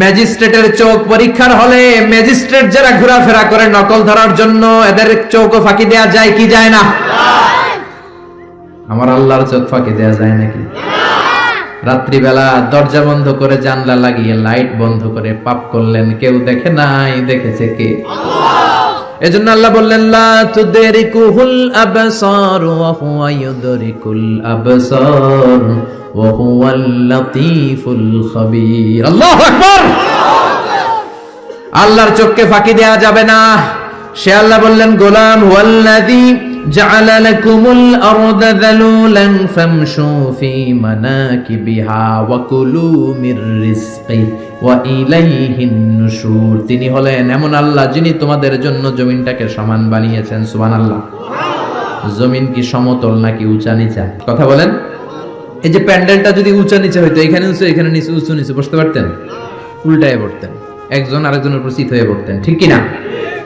ম্যাজিস্ট্রেটের চোখ পরীক্ষার হলে ম্যাজিস্ট্রেট যারা ঘোরাফেরা করে নকল ধরার জন্য এদের চোখও ফাঁকি দেয়া যায়, কি যায় না? আমার আল্লাহর চোখ ফাঁকি দেয়া যায় নাকি? রাত্রিবেলা দরজা বন্ধ করে জানলা লাগিয়ে লাইট বন্ধ করে পাপ করলেন, কেউ দেখে নাই, দেখেছে কে? এজন্য আল্লাহ বললেন, লা তুদরিকুহুল আবসার ওয়া হুয়া ইউদরিকুল আবসার ওয়া হুয়াল লাতীফুল খাবীর। আল্লাহু আকবার! আল্লাহর চোখকে ফাঁকি দেয়া যাবে না। সে আল্লাহ বললেন, গোলাম ওয়াল্লাযী ফামশু ফি মানাকিবিহা ওয়া কুলু মির রিজকি ওয়া ইলাইহিন নুশুর তিনি হলেন এমন আল্লাহ যিনি তোমাদের জন্য জমিনটাকে সমান বানিয়েছেন, সুবহানাল্লাহ। জমিন কি সমতল নাকি উঁচা নিচা? কথা বলেন। এই যে প্যান্ডেলটা যদি উঁচা নিচে হইতো, এখানে উঁচু, এখানে নিচে, উঁচু, নিচে, বসতে পারতেন? উল্টায় পড়তেন। একজন আরেকজনের উপর হয়ে পড়তেন, ঠিক কিনা?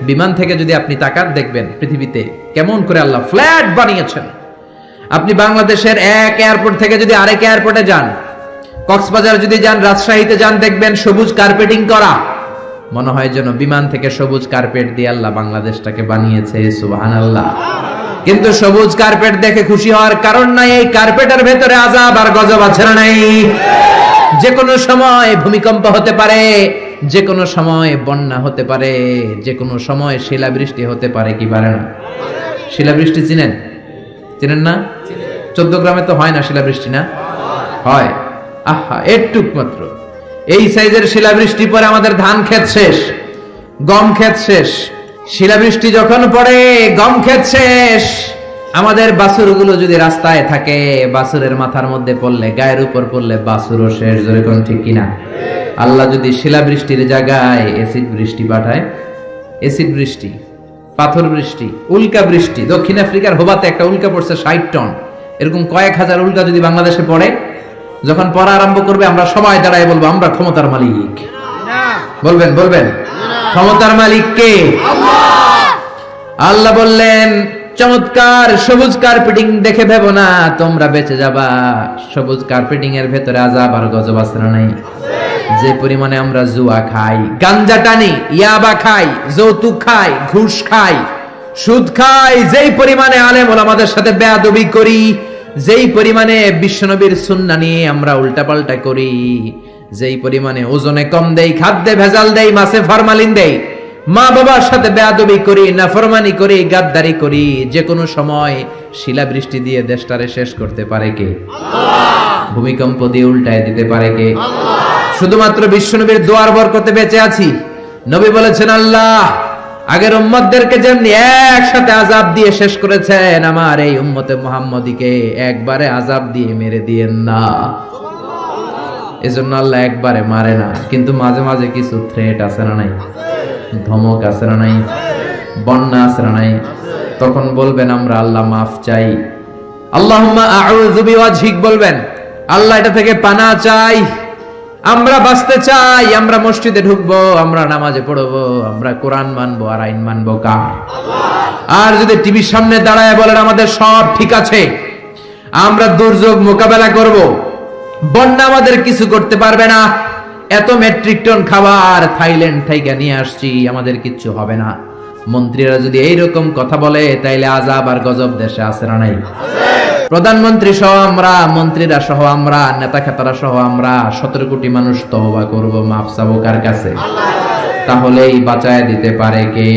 বিমান থেকে যদি আপনি তাকান, দেখবেন পৃথিবীতে কেমন করে আল্লাহ ফ্ল্যাট বানিয়েছেন। আপনি বাংলাদেশের এক এয়ারপোর্ট থেকে যদি আরেক এয়ারপোর্টে যান, কক্সবাজার যদি যান, রাজশাহীতে যান, দেখবেন সবুজ কার্পেটিং করা। মনে হয় যেন বিমান থেকে সবুজ কার্পেট দিয়ে আল্লাহ বাংলাদেশটাকে বানিয়েছে সুবাহান আল্লাহ কিন্তু সবুজ কার্পেট দেখে খুশি হওয়ার কারণ নাই, এই কার্পেটের ভেতরে আজাব আর গজব আছে নাই? যে কোনো সময় ভূমিকম্প হতে পারে যে কোনো সময় বন্যা হতে পারে, যে কোনো সময় শিলাবৃষ্টি হতে পারে, কি পারে না? শিলাবৃষ্টি চিনেন? চিনেন না? চোদ্দ গ্রামে তো হয় না শিলাবৃষ্টি, না? হয়। আহা একটুক মাত্র। এই সাইজের শিলাবৃষ্টি পরে আমাদের ধান ক্ষেত শেষ, গম ক্ষেত শেষ। শিলাবৃষ্টি যখন পড়ে, গম ক্ষেত শেষ। আমাদের বাছুরগুলো যদি রাস্তায় থাকে বাছুরের মাথার মধ্যে পড়লে গায়ের উপর পড়লে বাছুরও শেষ যেরকম ঠিক কিনা? আল্লাহ যদি শিলাবৃষ্টির জায়গায় এসিড বৃষ্টি পাঠায় এসিড বৃষ্টি পাথর বৃষ্টি উল্কা বৃষ্টি দক্ষিণ আফ্রিকার হোবাতে একটা উল্কা পড়ছে ষাট টন এরকম কয়েক হাজার উল্কা যদি বাংলাদেশে পড়ে যখন পড়া আরম্ভ করবে আমরা সবাই দাঁড়ায় বলব আমরা ক্ষমতার মালিক। বলবেন বলবেন? ক্ষমতার মালিক কে? আল্লাহ বললেন চমৎকার সবুজ কার্পেটিং দেখে ভেবো না, তোমরা বেঁচে যাবা। সবুজ কার্পেটিং এর ভেতরে আজাব আর গজব আসরা নাই। যে পরিমাণে আমরা জুয়া খাই, গাঞ্জা টানি, ইয়াবা খাই, যৌতুক খাই, ঘুষ খাই, সুদ খাই, যেই পরিমাণে আলেম আমাদের সাথে বেয়াদবি করি, যেই পরিমাণে বিশ্বনবীর সুন্না নিয়ে আমরা উল্টাপাল্টা করি, যেই পরিমাণে ওজনে কম দেই, খাদ্যে ভেজাল দেই, মাছে ফরমালিন দেই মা বাবার সাথে বেয়াদবি করি নাফরমানি করি গাদ্দারি করি যে কোনো সময় শিলাবৃষ্টি দিয়ে দেশটারে শেষ করতে পারে কে? ভূমিকম্প দিয়ে উল্টায় দিতে পারে কে? শুধুমাত্র বিশ্বনবীর দোয়ার বরকতে বেঁচে আছি। নবী বলেছেন আল্লাহ আগের উম্মতদেরকে যেমনি একসাথে আজাব দিয়ে শেষ করেছেন আমার এই উম্মতে মোহাম্মদীকে একবারে আজাব দিয়ে মেরে দিয়েন না। এজন্য আল্লাহ একবারে মারে না কিন্তু মাঝে মাঝে কিছু থ্রেট আছে না নাই? ধমক না নাই? বন্যা না নাই? তখন বলবেন, আমরা আল্লাহ মাফ চাই। আউযু বিওয়াজহিক বলবেন, আল্লাহ এটা থেকে পানা চাই। আমরা বাঁচতে চাই, আমরা মসজিদে ঢুকবো, আমরা নামাজে পড়ব, আমরা কোরআন মানবো আর আইন মানবো কার? আর যদি টিভির সামনে দাঁড়ায় বলেন, আমাদের সব ঠিক আছে, আমরা দুর্যোগ মোকাবেলা করব, বন্যা আমাদের কিছু করতে পারবে না। এত মেট্রিক টন খাবার থাইল্যান্ড থেকে নিয়ে আসছি, আমাদের কিচ্ছু হবে না। মন্ত্রীরা যদি এইরকম কথা বলে, তাইলে আজাব আর গজব দেশে আসে না নাই? প্রধানমন্ত্রী সহ আমরা, মন্ত্রীরা সহ আমরা নেতা খেতারা সহ আমরা, সতেরো কোটি মানুষ তহবা করব, মাফ চাবো কার কাছে? তাহলেই বাঁচায় দিতে পারে কে?